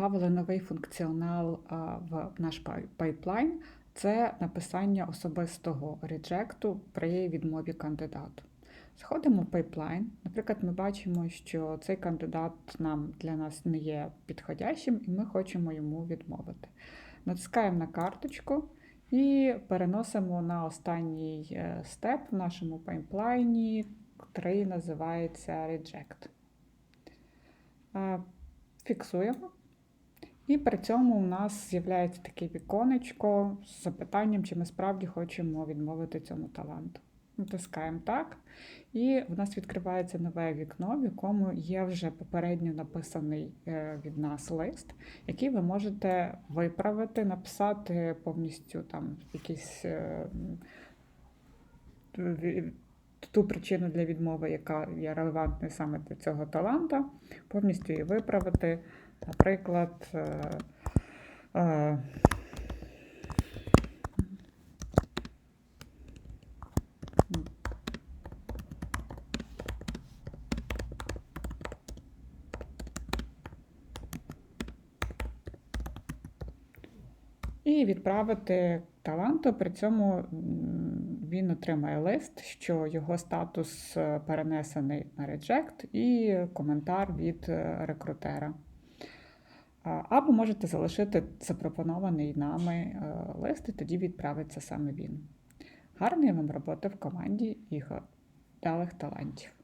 Добавили новий функціонал в наш пайплайн це написання особистого реджекту при відмові кандидату. Заходимо в пайплайн. Наприклад, ми бачимо, що цей кандидат нам для нас не є підходящим, і ми хочемо йому відмовити. Натискаємо на карточку і переносимо на останній е, степ в нашому пайплайні, який називається Reject. Е, Фіксуємо. І при цьому у нас з'являється таке віконечко з запитанням, чи ми справді хочемо відмовити цьому таланту. Натискаємо так, і в нас відкривається нове вікно, в якому є вже попередньо написаний е, від нас лист, який ви можете виправити, написати повністю там якийсь е, ту причину для відмови, яка є релевантною саме для цього таланта, повністю її виправити. Наприклад, е, е, і відправити таланту. При цьому він отримає лист, що його статус е, перенесений на реджект, і коментар від е, рекрутера. Або можете залишити запропонований нами е, лист, і тоді відправиться саме він. Гарної вам роботи в команді і вдалих талантів!